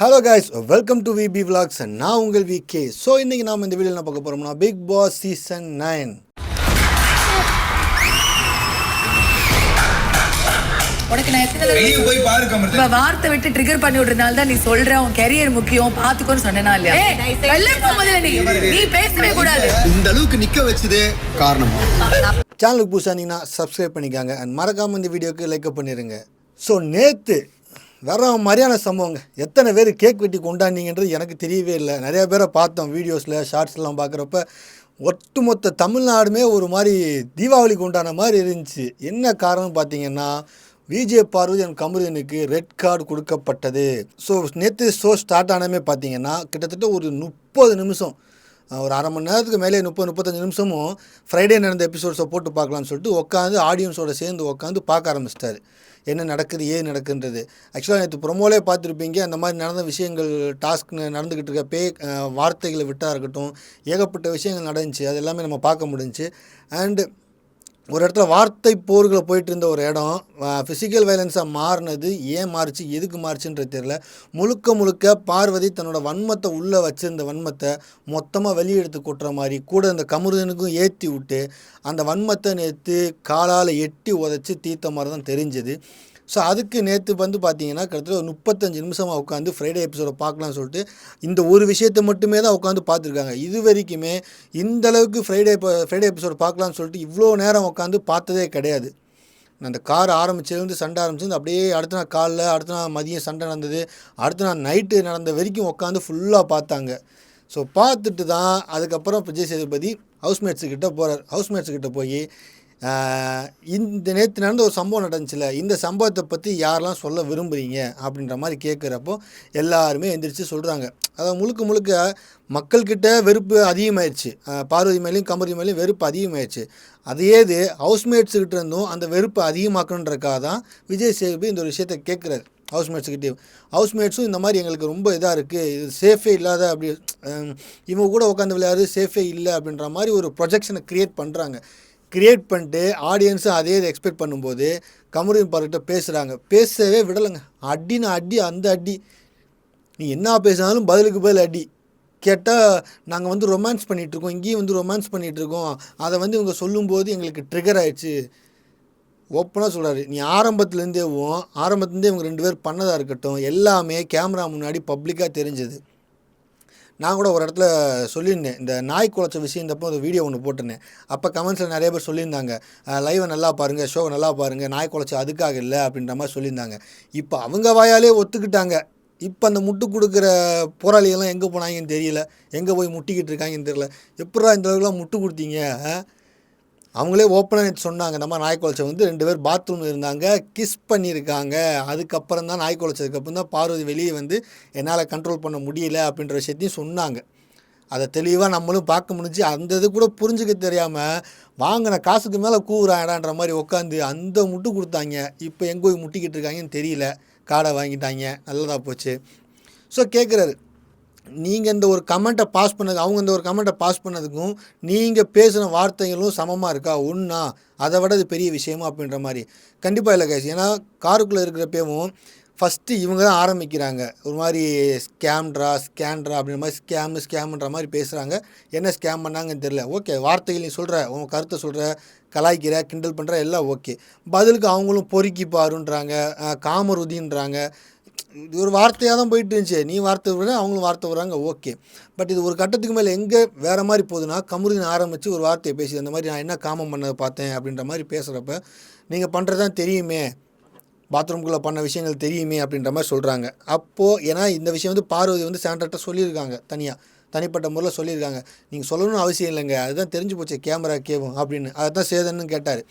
Hello guys. Welcome to VP vlogs நான் உங்கள் VK so இன்றைக்கி நாம் இந்த வீடியோ என்ன பார்க்க போகிறோம்னா பிக் பாஸ் சீசன் நைன் உனக்கு நான் எத்தனை போய் வார்த்தை விட்டு ட்ரிகர் பண்ணி விடுறதுனால தான் நீ சொல்ற உன் கெரியர் முக்கியம் பாத்துக்கோன்னு இல்லையா? முதல்ல நீ. நீ பேசவே கூடாது. இந்த அளவுக்கு நிக்க வச்சதே காரணமா? சேனலுக்கு புதுசாக சப்ஸ்கிரைப் பண்ணிக்காங்க அண்ட் மறக்காமல் இந்த வீடியோக்கு லைக் பண்ணிடுங்க ஸோ நேற்று வேற மாதிரியான சம்பவங்க. எத்தனை பேர் கேக் வெட்டி கொண்டாடினீங்கன்றது எனக்கு தெரியவே இல்லை. நிறையா பேரை பார்த்தோம் வீடியோஸில் ஷார்ட்ஸ்லாம் பார்க்குறப்ப. ஒட்டுமொத்த தமிழ்நாடுமே ஒரு மாதிரி தீபாவளி கொண்டாடின மாதிரி இருந்துச்சு. என்ன காரணம் பார்த்தீங்கன்னா விஜய் பார்வதி அண்ட் கமருதனுக்கு ரெட் கார்டு கொடுக்கப்பட்டது. ஸோ நேற்று ஷோ ஸ்டார்ட் ஆனமே பார்த்தீங்கன்னா கிட்டத்தட்ட ஒரு முப்பது நிமிஷம். ஒரு அரை மணி நேரத்துக்கு மேலே முப்பது முப்பத்தஞ்சு நிமிஷமும் ஃப்ரைடே நடந்த எபிசோட்ஸை போட்டு பார்க்கலாம்னு சொல்லிட்டு உட்காந்து ஆடியன்ஸோட சேர்ந்து உட்காந்து பார்க்க ஆரம்பிச்சிட்டாரு. என்ன நடக்குது ஏன் நடக்குன்றது. ஆக்சுவலாக நேற்று ப்ரொமோலே பார்த்துருப்பீங்க அந்த மாதிரி நடந்த விஷயங்கள் டாஸ்க் நடந்துக்கிட்டு இருக்க பே வார்த்தைகளை விட்டாக இருக்கட்டும் ஏகப்பட்ட விஷயங்கள் நடந்துச்சு அது எல்லாமே நம்ம பார்க்க முடிஞ்சு அண்டு ஒரு இடத்துல வார்த்தை போர்களை போயிட்டு இருந்த ஒரு இடம் ஃபிசிக்கல் வயலன்ஸாக மாறினது ஏன் மாறுச்சு எதுக்கு மாறுச்சுன்றது தெரியல. முழுக்க முழுக்க பார்வதி தன்னோட வன்மத்தை உள்ளே வச்சுருந்த வன்மத்தை மொத்தமாக வெளியெடுத்து கொட்டுற மாதிரி கூட இந்த கமுருதனுக்கும் ஏற்றி விட்டு அந்த வன்மத்தை நேற்று காலால் எட்டி உதச்சி தீர்த்த மாதிரி தான் தெரிஞ்சுது. ஸோ அதுக்கு நேற்று வந்து பார்த்தீங்கன்னா கிட்டத்தட்ட ஒரு முப்பத்தஞ்சு நிமிஷமாக உட்காந்து ஃப்ரைடே எபிசோட பார்க்கலாம்னு சொல்லிட்டு இந்த ஒரு விஷயத்தை மட்டுமே தான் உட்காந்து பார்த்துருக்காங்க. இது வரைக்குமே இந்த அளவுக்கு ஃப்ரைடே ஃப்ரைடே எபிசோடு பார்க்கலாம்னு சொல்லிட்டு இவ்வளோ நேரம் உட்காந்து பார்த்ததே கிடையாது. அந்த கார் ஆரம்பிச்சிருந்து சண்டை ஆரம்பிச்சிருந்து அப்படியே அடுத்த நாள் காலைல அடுத்த நாள் மதியம் சண்டை நடந்தது அடுத்த நாள் நைட்டு நடந்த வரைக்கும் உட்காந்து ஃபுல்லாக பார்த்தாங்க. ஸோ பார்த்துட்டு தான் அதுக்கப்புறம் விஜய் சேதுபதி ஹவுஸ்மேட்ஸுக்கிட்ட போகிறார் ஹவுஸ்மேட்ஸுக்கிட்ட போய் இந்த நேற்று நடந்த ஒரு சம்பவம் நடந்துச்சுல இந்த சம்பவத்தை பற்றி யாரெல்லாம் சொல்ல விரும்புகிறீங்க அப்படின்ற மாதிரி கேட்குறப்போ எல்லாருமே எந்திரிச்சு சொல்கிறாங்க அதாவது முழுக்க முழுக்க மக்கள்கிட்ட வெறுப்பு அதிகமாயிடுச்சு பார்வதி மேலேயும் கமருதி மேலேயும் வெறுப்பு அதிகமாயிடுச்சு அதே இது ஹவுஸ்மேட்ஸுக்கிட்ட இருந்தும் அந்த வெறுப்பை அதிகமாக்கணுன்றக்காக தான் விஜய் சேதுபதி இந்த ஒரு விஷயத்தை கேட்குறாரு ஹவுஸ்மேட்ஸுக்கிட்டே ஹவுஸ்மேட்ஸும் இந்த மாதிரி எங்களுக்கு ரொம்ப இதாக இருக்குது இது சேஃபே இல்லாத அப்படி இவங்க கூட உட்காந்து விளையாடுறது சேஃபே இல்லை அப்படின்ற மாதிரி ஒரு ப்ரொஜெக்ஷனை க்ரியேட் பண்ணுறாங்க க்ரியேட் பண்ணிட்டு ஆடியன்ஸும் அதே இதை எக்ஸ்பெக்ட் பண்ணும்போது கமருதீன் பார்க்கிட்ட பேசுகிறாங்க பேசவே விடலைங்க. அடின்னு அடி அந்த அடி. நீ என்ன பேசினாலும் பதிலுக்கு பதில் அடி. கேட்டால் நாங்கள் வந்து ரொமான்ஸ் பண்ணிகிட்ருக்கோம் இங்கேயும் வந்து ரொமான்ஸ் பண்ணிகிட்ருக்கோம் அதை வந்து இவங்க சொல்லும்போது எங்களுக்கு ட்ரிகர் ஆயிடுச்சு. ஓப்பனாக சொல்கிறாரு நீ ஆரம்பத்துலேருந்தேவும் ஆரம்பத்துலேருந்தே இவங்க ரெண்டு பேர் பண்ணதாக இருக்கட்டும் எல்லாமே கேமரா முன்னாடி பப்ளிக்காக தெரிஞ்சது. நான் கூட ஒரு இடத்துல சொல்லியிருந்தேன் இந்த நாய் குலைச்ச விஷயந்தப்போ ஒரு வீடியோ ஒன்று போட்டிருந்தேன். அப்போ கமெண்ட்ஸில் நிறைய பேர் சொல்லியிருந்தாங்க லைவை நல்லா பாருங்கள் ஷோவை நல்லா பாருங்கள் நாய் குலைச்ச அதுக்காக இல்லை அப்படின்ற மாதிரி சொல்லியிருந்தாங்க. இப்போ அவங்க வாயாலே ஒத்துக்கிட்டாங்க. இப்போ அந்த முட்டு கொடுக்குற போராளிகள்லாம் எங்கே போனாங்கன்னு தெரியல எங்கே போய் முட்டிக்கிட்டு இருக்காங்கன்னு தெரியல. எப்படா இந்த அளவுக்குலாம் முட்டு கொடுத்தீங்க அவங்களே ஓப்பனாக நேற்று சொன்னாங்க. நம்ம நாய் குலைச்ச வந்து ரெண்டு பேர் பாத்ரூம் இருந்தாங்க. கிஸ் பண்ணியிருக்காங்க. அதுக்கப்புறம் தான் நாய் குலைச்சதுக்கப்புறம் தான் பார்வதி வெளியே வந்து என்னால் கண்ட்ரோல் பண்ண முடியல அப்படின்ற விஷயத்தையும் சொன்னாங்க. அதை தெளிவாக நம்மளும் பார்க்க முடிஞ்சு அந்த இது கூட புரிஞ்சுக்க தெரியாமல் வாங்கின காசுக்கு மேலே கூவுறாங்கடான்ற மாதிரி உட்காந்து அந்த முட்டு கொடுத்தாங்க. இப்போ எங்கே போய் முட்டிக்கிட்டு இருக்காங்கன்னு தெரியல. காடை வாங்கிட்டாங்க. நல்லதாக போச்சு. ஸோ கேட்குறாரு நீங்கள் இந்த ஒரு கமெண்ட்டை பாஸ் பண்ணது அவங்க இந்த ஒரு கமெண்ட்டை பாஸ் பண்ணதுக்கும் நீங்கள் பேசின வார்த்தைகளும் சமமாக இருக்கா? ஒன்றா அதை விட அது பெரிய விஷயமா? அப்படின்ற மாதிரி. கண்டிப்பாக இல்லை கேஸ் ஏன்னா காருக்குள்ளே இருக்கிறப்பவும் ஃபஸ்ட்டு இவங்க தான் ஆரம்பிக்கிறாங்க. ஒரு மாதிரி ஸ்கேம்ட்ரா ஸ்கேன்ட்ரா அப்படின்ற மாதிரி ஸ்கேமு ஸ்கேம்ன்ற மாதிரி பேசுகிறாங்க என்ன ஸ்கேம் பண்ணாங்கன்னு தெரில ஓகே வார்த்தைகள் நீ சொல்கிற உன் கருத்தை சொல்கிற கலாய்க்கிற கிண்டல் பண்ணுற எல்லாம் ஓகே பதிலுக்கு அவங்களும் பொறுக்கி பாருன்றாங்க. காமருதின்றாங்க. இது ஒரு வார்த்தையாக தான் போயிட்டு இருந்துச்சு. நீ வார்த்தை விட அவங்களும் வார்த்தை விடுறாங்க ஓகே. பட் இது ஒரு கட்டத்துக்கு மேலே எங்கே வேறு மாதிரி போகுதுன்னா கமுருதின் ஆரம்பித்து ஒரு வார்த்தையை பேசி அந்த மாதிரி நான் என்ன காமம் பண்ணதை பார்த்தேன் அப்படின்ற மாதிரி பேசுகிறப்ப நீங்கள் பண்ணுறது தான் தெரியுமே பாத்ரூம்குள்ளே பண்ண விஷயங்கள் தெரியுமே அப்படின்ற மாதிரி சொல்கிறாங்க அப்போது ஏன்னா இந்த விஷயம் வந்து பார்வதி வந்து சாண்டர்கிட்ட சொல்லியிருக்காங்க தனியாக தனிப்பட்ட முறையில் சொல்லியிருக்காங்க. நீங்கள் சொல்லணும்னு அவசியம் இல்லைங்க. அதுதான் தெரிஞ்சு போச்சு கேமரா கேவும் அப்படின்னு. அதை தான் சேதன்னு கேட்டார்.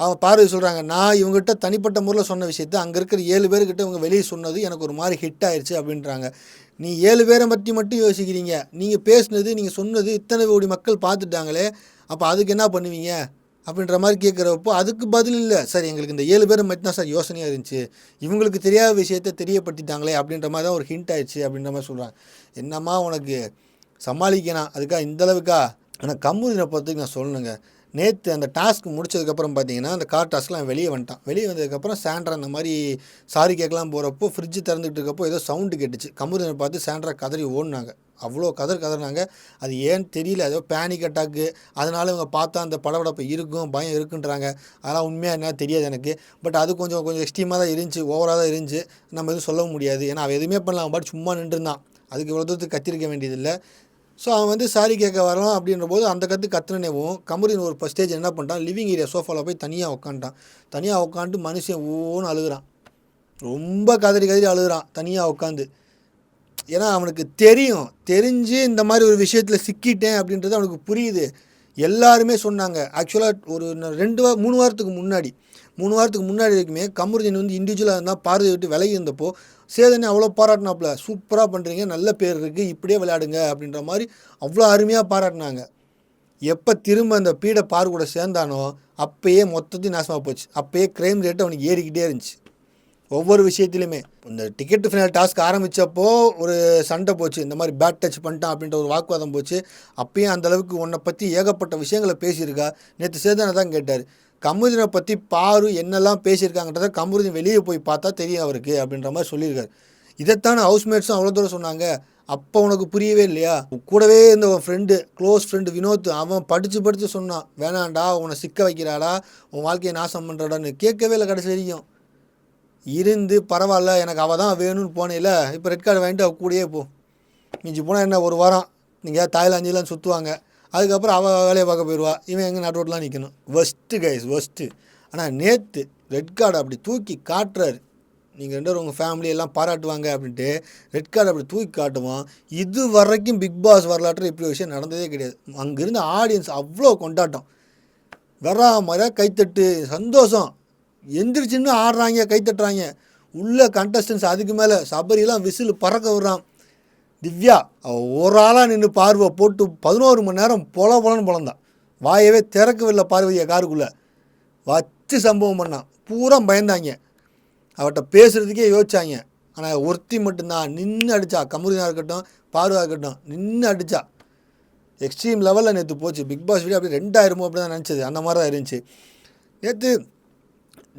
அவன் பார்வை சொல்கிறாங்க நான் இவங்ககிட்ட தனிப்பட்ட முறையில் சொன்ன விஷயத்த அங்கே இருக்கிற ஏழு பேர்கிட்ட இவங்க வெளியே சொன்னது எனக்கு ஒரு மாதிரி ஹிட் ஆயிடுச்சு அப்படின்றாங்க. நீ ஏழு பேரை பற்றி மட்டும் யோசிக்கிறீங்க. நீங்கள் பேசுனது நீங்கள் சொன்னது இத்தனை கோடி மக்கள் பார்த்துட்டாங்களே அப்போ அதுக்கு என்ன பண்ணுவீங்க? அப்படின்ற மாதிரி கேட்குறப்போ அதுக்கு பதில் இல்லை. சார் எங்களுக்கு இந்த ஏழு பேரை மட்டும் தான் சார் யோசனையாக இருந்துச்சு. இவங்களுக்கு தெரியாத விஷயத்த தெரியப்படுத்திட்டாங்களே அப்படின்ற மாதிரி தான் ஒரு ஹிண்ட் ஆயிடுச்சு அப்படின்ற மாதிரி சொல்கிறாங்க என்னம்மா உனக்கு சமாளிக்கணும். அதுக்காக இந்த அளவுக்கா? ஆனால் கம்முதினை பொறுத்துக்கு நான் சொல்லணுங்க. நேற்று அந்த டாஸ்க் முடிச்சதுக்கப்புறம் பார்த்தீங்கன்னா அந்த கார் டாஸ்க்லாம் வெளியே வந்துட்டான். வெளியே வந்ததுக்கப்புறம் சாண்ட்ரா அந்த மாதிரி சாரி கேட்கலாம் போகிறப்போ ஃப்ரிட்ஜ் திறந்துக்கிட்டு இருக்கப்போ ஏதோ சவுண்டு கேட்டுச்சு. கமுதனை பார்த்து சாண்ட்ரா கதறி ஓடினாங்க. அவ்வளோ கதர் கதறினாங்க. அது ஏன்னு தெரியல. ஏதோ பேனிக் அட்டாக்கு அதனால் இவங்க பார்த்தா அந்த படபடப்பு இருக்கும் பயம் இருக்குன்றாங்க. அதெல்லாம் உண்மையாக என்ன தெரியாது எனக்கு. பட் அது கொஞ்சம் கொஞ்சம் எக்ஸ்ட்ரீமாக தான் இருந்துச்சு. ஓவராக தான் இருந்துச்சு. நம்ம எதுவும் சொல்ல முடியாது. ஏன்னா அவள் எதுவுமே பண்ணலாம் அவன் பாட்டு சும்மா நின்றுருந்தான். அதுக்கு இவ்வளோ தூரத்துக்கு கத்திருக்க வேண்டியதில்லை. ஸோ அவன் வந்து சாரி கேட்க வரான் அப்படின்ற போது அந்த கற்று கத்துனேவும் கமரின் ஒரு ஸ்டேஜ் என்ன பண்ணிட்டான்? லிவிங் ஏரியா சோஃபாவில் போய் தனியாக உட்காந்துட்டான் தனியாக உட்காந்துட்டு மனுஷன் ஓன்னு அழுகுறான். ரொம்ப கதறி கதறி அழுகுறான் தனியாக உட்காந்து ஏன்னா அவனுக்கு தெரியும். தெரிஞ்சு இந்த மாதிரி ஒரு விஷயத்தில் சிக்கிட்டேன் அப்படின்றது அவனுக்கு புரியுது. எல்லாருமே சொன்னாங்க. ஆக்சுவலாக ஒரு ரெண்டு வா மூணு வாரத்துக்கு முன்னாடி மூணு வாரத்துக்கு முன்னாடி வரைக்குமே கமருதீன் வந்து இண்டிவிஜுவலாக இருந்தால் பார்வை விட்டு விலகி இருந்தப்போ சேதனை அவ்வளோ பாராட்டினாப்புல சூப்பராக பண்ணுறீங்க நல்ல பேர் இருக்குது இப்படியே விளையாடுங்க அப்படின்ற மாதிரி அவ்வளோ அருமையாக பாராட்டினாங்க. எப்போ திரும்ப அந்த பீடை பார் கூட சேர்ந்தானோ அப்பயே மொத்தத்தையும் நாசமாக போச்சு. அப்பயே கிரைம் ரேட்டு அவனுக்கு ஏறிக்கிட்டே இருந்துச்சு. ஒவ்வொரு விஷயத்துலையுமே இந்த டிக்கெட் ஃபைனல் டாஸ்க் ஆரம்பித்தப்போ ஒரு சண்டை போச்சு. இந்த மாதிரி பேட் டச் பண்ணிட்டான் அப்படின்ற ஒரு வாக்குவாதம் போச்சு. அப்பயும் அந்தளவுக்கு உன்னை பற்றி ஏகப்பட்ட விஷயங்களை பேசியிருக்கா. நேற்று சேதனை தான் கேட்டார். கமுதினை பற்றி பாரு என்னெல்லாம் பேசியிருக்காங்கன்றத கமுதின் வெளியே போய் பார்த்தா தெரியும் அவருக்கு அப்படின்ற மாதிரி சொல்லியிருக்காரு. இதைத்தான் ஹவுஸ்மேட்ஸும் அவ்வளோ தூரம் சொன்னாங்க. அப்போ உனக்கு புரியவே இல்லையா? உன் கூடவே இருந்த உன் ஃப்ரெண்டு க்ளோஸ் ஃப்ரெண்டு வினோத் அவன் படித்து படித்து சொன்னான். வேணாண்டா உன்னை சிக்க வைக்கிறாடா உன் வாழ்க்கையை நாசம் பண்ணுறாடான்னு கேட்கவே இல்லை கடைசி வரைக்கும். இருந்து பரவாயில்ல எனக்கு அவள் தான் வேணும்னு போனேல இப்போ ரெட் கார்டு வாங்கிட்டு அவள் கூடயே போ. மிஞ்சி போனால் என்ன ஒரு வாரம் நீங்கள் தாய்லாந்துலாம் சுற்றுவாங்க அதுக்கப்புறம் அவள் வேலையை பார்க்க போயிடுவா இவன் எங்கே நடுரோட்லாம் நிற்கணும் ஒஸ்ட்டு கைஸ் ஒஸ்ட்டு ஆனால் நேற்று ரெட் கார்டு அப்படி தூக்கி காட்டுறாரு. நீங்கள் ரெண்டு பேரும் உங்கள் ஃபேமிலி எல்லாம் பாராட்டுவாங்க அப்படின்ட்டு ரெட் கார்டு அப்படி தூக்கி காட்டுவான். இது வரைக்கும் பிக் பாஸ் வரலாற்றில் இப்படி விஷயம் நடந்ததே கிடையாது. அங்கேருந்து ஆடியன்ஸ் அவ்வளோ கொண்டாட்டம். வரா மாதிரியா கைத்தட்டு சந்தோஷம். எந்திரிச்சுன்னு ஆடுறாங்க கைத்தட்டுறாங்க உள்ளே கண்டஸ்டன்ஸ் அதுக்கு மேலே சபரியெல்லாம் விசில் பறக்க விடுறான். திவ்யா அவள் ஒரு ஆளாக நின்று பார்வை போட்டு பதினோரு மணி நேரம் பொல பொலன்னு பொழந்தான் வாயவே திறக்கவில்லை பார்வதியை காருக்குள்ளே. வச்சு சம்பவம் பண்ணான். பூரா பயந்தாங்க. அவட்ட பேசுகிறதுக்கே யோசிச்சாங்க. ஆனால் ஒருத்தி மட்டும்தான். நின்று அடித்தா கமுதினா இருக்கட்டும் பார்வா இருக்கட்டும் நின்று அடித்தா எக்ஸ்ட்ரீம் லெவலில் நேற்று போச்சு. பிக் பாஸ் வீடியோ அப்படி ரெண்டாயிரமோ அப்படி தான் நினச்சது. அந்த மாதிரி தான் இருந்துச்சு. நேற்று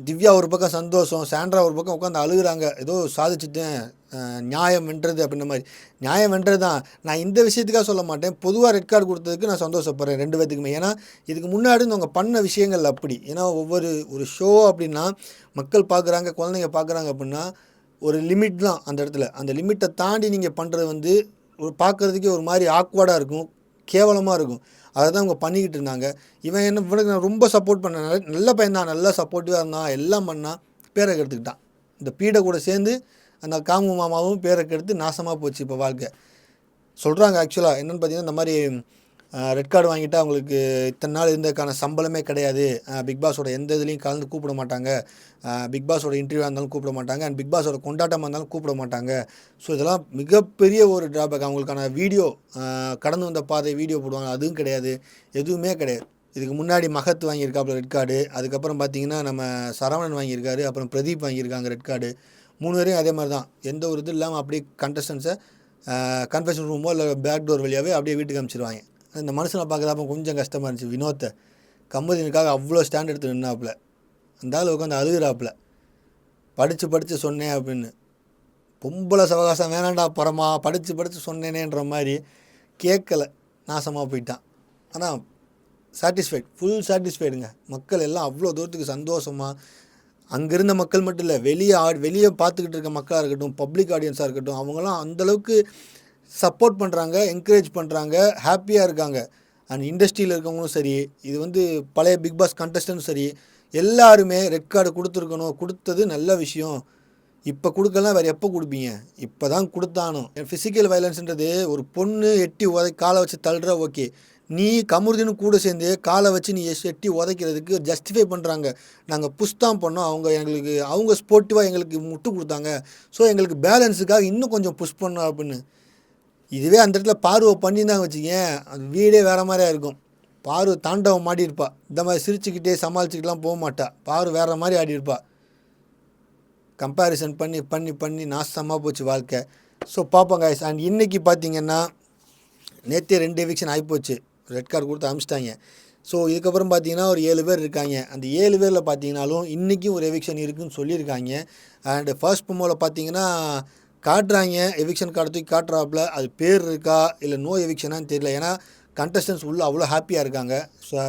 திவ்யா ஒரு பக்கம் சந்தோஷம் சாண்ட்ரா ஒரு பக்கம் உட்காந்து அழுகுறாங்க. ஏதோ சாதிச்சுட்டேன் நியாயம் வென்றது அப்படின்ற மாதிரி. நியாயம் வென்றது தான் நான் இந்த விஷயத்துக்காக சொல்ல மாட்டேன். பொதுவாக ரெட் கார்டு கொடுத்ததுக்கு நான் சந்தோஷப்படுறேன் ரெண்டு பேத்துக்குமே. ஏன்னா இதுக்கு முன்னாடி அவங்க பண்ண விஷயங்கள் அப்படி. ஏன்னா ஒவ்வொரு ஒரு ஷோ அப்படின்னா மக்கள் பார்க்குறாங்க குழந்தைங்க பார்க்குறாங்க அப்படின்னா ஒரு லிமிட் தான் அந்த இடத்துல. அந்த லிமிட்டை தாண்டி நீங்கள் பண்ணுறது வந்து ஒரு பார்க்குறதுக்கே ஒரு மாதிரி ஆக்வர்டாக இருக்கும். கேவலமாக இருக்கும். அதை தான் அவங்க பண்ணிக்கிட்டு இருந்தாங்க. இவன் என்ன இவனுக்கு நான் ரொம்ப சப்போர்ட் பண்ண நல்ல நல்ல பையன் தான். நல்லா சப்போர்ட்டிவாக இருந்தான். எல்லாம் பண்ணான். பேரை கெடுத்துக்கிட்டான். இந்த பீடை கூட சேர்ந்து அந்த காமு மாமாவும் பேரை கெடுத்து நாசமாக போச்சு இப்போ வாழ்க்கை. சொல்கிறாங்க ஆக்சுவலாக என்னென்னு பார்த்தீங்கன்னா இந்த மாதிரி ரெட் கார்டு வாங்கிட்டு அவங்களுக்கு இத்தனை நாள் இருந்ததுக்கான சம்பளமே கிடையாது. பிக் பாஸோட எந்த இதுலேயும் கலந்து கூப்பிட மாட்டாங்க. பிக் பாஸோட இன்டர்வியூவாக இருந்தாலும் கூப்பிட மாட்டாங்க. அண்ட் பிக் பாஸோட கொண்டாட்டமாக இருந்தாலும் கூப்பிட மாட்டாங்க. ஸோ இதெல்லாம் மிகப்பெரிய ஒரு ட்ராபேக் அவங்களுக்கான வீடியோ கடந்து வந்த பாதை வீடியோ போடுவாங்க. அதுவும் கிடையாது. எதுவுமே கிடையாது. இதுக்கு முன்னாடி மகத் வாங்கியிருக்காப்புல ரெட் கார்டு அதுக்கப்புறம் பார்த்தீங்கன்னா நம்ம சரவணன் வாங்கியிருக்காரு. அப்புறம் பிரதீப் வாங்கியிருக்காங்க ரெட் கார்டு மூணு பேரையும் அதே மாதிரி தான். எந்த ஒரு இது இல்லாமல் அப்படியே கண்டஸ்டன்ஸை கன்ஃபெஷன் ரூமோ இல்லை பேக் டோர் வழியாகவே அப்படியே வீட்டுக்கு அனுப்பிச்சிருவாங்க இந்த மனுஷனை பார்க்குறப்ப கொஞ்சம் கஷ்டமாக இருந்துச்சு. வினோத்தை. கம்பதினுக்காக அவ்வளோ ஸ்டாண்ட் எடுத்து நின்னாப்புல. அந்த ஆள் உட்காந்து அழுகுறாப்புல. படித்து படித்து சொன்னேன் அப்படின்னு. பொம்பளை சவகாசம் வேணாண்டா பரமா படித்து படித்து சொன்னேனேன்ற மாதிரி கேட்கலை. நாசமாக போயிட்டான். ஆனால் சாட்டிஸ்ஃபைட் ஃபுல் சாட்டிஸ்ஃபைடுங்க மக்கள் எல்லாம் அவ்வளோ தூரத்துக்கு சந்தோஷமாக அங்கேருந்த மக்கள் மட்டும் இல்லை வெளியே ஆ வெளியே பார்த்துக்கிட்டு இருக்க மக்களாக இருக்கட்டும் பப்ளிக் ஆடியன்ஸாக இருக்கட்டும் அவங்களாம் அந்தளவுக்கு சப்போர்ட் பண்ணுறாங்க என்கரேஜ் பண்ணுறாங்க ஹாப்பியாக இருக்காங்க. அண்ட் இண்டஸ்ட்ரியில் இருக்கவங்களும் சரி இது வந்து பழைய பிக் பாஸ் கண்டஸ்டன்ட்டும் சரி எல்லாருமே ரெட் கார்டு கொடுத்துருக்கணும் கொடுத்தது நல்ல விஷயம். இப்போ கொடுக்கலாம் வேறு எப்போ கொடுப்பீங்க? இப்போ தான் கொடுத்தானோ ஃபிசிக்கல் வயலன்ஸ்ன்றது ஒரு பொண்ணு எட்டி உதை காலை வச்சு தள்ளுற ஓகே நீ கமுருதின்னு கூட சேர்ந்து காலை வச்சு நீ எஸ் எட்டி உதைக்கிறதுக்கு ஜஸ்டிஃபை பண்ணுறாங்க நாங்கள் புஷ் தான் பண்ணோம் அவங்க எங்களுக்கு அவங்க ஸ்போர்ட்டிவாக எங்களுக்கு முட்டு கொடுத்தாங்க. ஸோ எங்களுக்கு பேலன்ஸுக்காக இன்னும் கொஞ்சம் புஷ் பண்ணோம் அப்படின்னு. இதுவே அந்த இடத்துல பார்வை பண்ணியிருந்தாங்க வச்சுக்கேன் அது வீடே வேறு மாதிரியா இருக்கும். பார்வை தாண்டவம் மாட்டியிருப்பா இந்த மாதிரி சிரிச்சுக்கிட்டே சமாளிச்சுக்கிட்டுலாம் போக மாட்டா. பார்வை வேறு மாதிரி ஆடியிருப்பா கம்பேரிசன் பண்ணி பண்ணி பண்ணி நாசமாக போச்சு வாழ்க்கை. ஸோ பார்ப்போம் காய்ஸ் அண்ட் இன்றைக்கி பார்த்தீங்கன்னா நேற்றே ரெண்டு எவிக்ஷன் ஆகிப்போச்சு ரெட் கார்டு கொடுத்து அனுப்பிச்சிட்டாங்க ஸோ இதுக்கப்புறம் பார்த்தீங்கன்னா ஒரு ஏழு பேர் இருக்காங்க. அந்த ஏழு பேரில் பார்த்தீங்கனாலும் இன்றைக்கும் ஒரு எவிக்ஷன் இருக்குன்னு சொல்லியிருக்காங்க. அண்டு ஃபர்ஸ்ட் பொம்மோவில் பார்த்தீங்கன்னா காட்டுறாங்க எவிக்ஷன் கார்டு தூக்கி காட்டுறாப்புல அது பேர் இருக்கா இல்லை நோ எவிக்ஷனான்னு தெரியல. ஏன்னா கண்டஸ்டன்ஸ் உள்ள அவ்வளோ ஹாப்பியாக இருக்காங்க.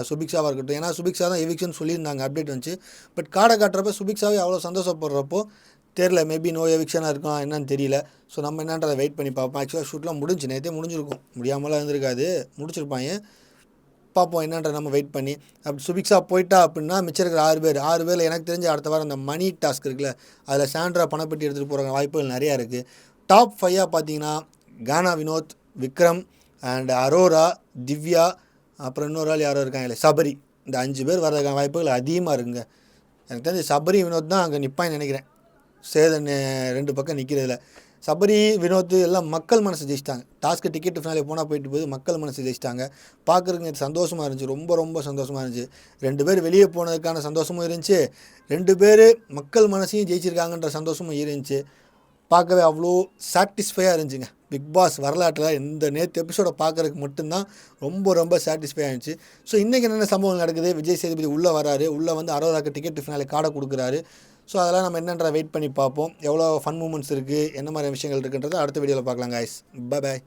சுபிக்ஷாவாக இருக்கட்டும். ஏன்னா சுபிக்ஷா தான் எவிக்ஷன் சொல்லியிருந்தாங்க அப்டேட் வந்துச்சு. பட் காடை காட்டுறப்ப சுபிக்ஷாவே அவ்வளோ சந்தோஷப்படுறப்போ தெரில மேபி நோ எவிக்ஷனாக இருக்கும் என்னன்னு தெரியல. ஸோ நம்ம என்னன்றதை வெயிட் பண்ணி பார்ப்போம். ஆக்சுவலாக ஷூட்லாம் முடிஞ்சு நேற்றே முடிஞ்சிருக்கும். முடியாமலாம் இருந்திருக்காது. முடிச்சிருப்பாங்க. பார்ப்போம் என்னன்ற நம்ம வெயிட் பண்ணி. அப்படி சுபிக்ஸா போயிட்டா அப்படின்னா மிச்சம் இருக்கிற ஆறு பேர். ஆறு பேரில் எனக்கு தெரிஞ்ச அடுத்த வாரம் அந்த மணி டாஸ்க் இருக்குல்ல அதில் சாண்ட்ரா பணப்பெட்டி எடுத்துகிட்டு போகிற வாய்ப்புகள் நிறையா இருக்குது டாப் ஃபைவாக பார்த்தீங்கன்னா கானா வினோத் விக்ரம் அண்ட் அரோரா திவ்யா அப்புறம் இன்னொரு ஆள் யாரோ இருக்காங்களே சபரி. இந்த அஞ்சு பேர் வர்றதுக்கான வாய்ப்புகள் அதிகமாக இருக்குங்க. எனக்கு தெரிஞ்ச சபரி வினோத் தான் அங்கே நிற்பான்னு நினைக்கிறேன். சேதன் ரெண்டு பக்கம் நிற்கிறதுல சபரி வினோத் எல்லாம் மக்கள் மனசு ஜெயிச்சிட்டாங்க. டாஸ்க்கு டிக்கெட் ஃபினாலே போனால் போயிட்டு போது மக்கள் மனசு ஜெயிச்சிட்டாங்க. பார்க்குறதுக்கு சந்தோஷமாக இருந்துச்சு ரொம்ப ரொம்ப சந்தோஷமாக இருந்துச்சு. ரெண்டு பேர் வெளியே போனதுக்கான சந்தோஷமும் இருந்துச்சு. ரெண்டு பேர் மக்கள் மனசையும் ஜெயிச்சிருக்காங்கன்ற சந்தோஷமும் இருந்துச்சு. பார்க்கவே அவ்வளோ சாட்டிஸ்ஃபையாக இருந்துச்சுங்க. பிக் பாஸ் வரலாற்றில் இந்த நேற்று எபிசோடை பார்க்குறதுக்கு மட்டும்தான் ரொம்ப ரொம்ப சாட்டிஸ்ஃபை இருந்துச்சு. ஸோ இன்றைக்கி என்னென்ன சம்பவம் நடக்குது? விஜய் சேதுபதி உள்ளே வராரு உள்ளே வந்து அரோராக்கு டிக்கெட் ஃபினாலே காடை கொடுக்குறாரு. ஸோ அதெல்லாம் நம்ம என்னன்ற வெயிட் பண்ணி பார்ப்போம். எவ்வளோ ஃபன் மூமெண்ட்ஸ் இருக்குது என்ன மாதிரி விஷயங்கள் இருக்குன்றதை அடுத்த வீடியோவில் பார்க்கலாம் காய்ஸ் பாய்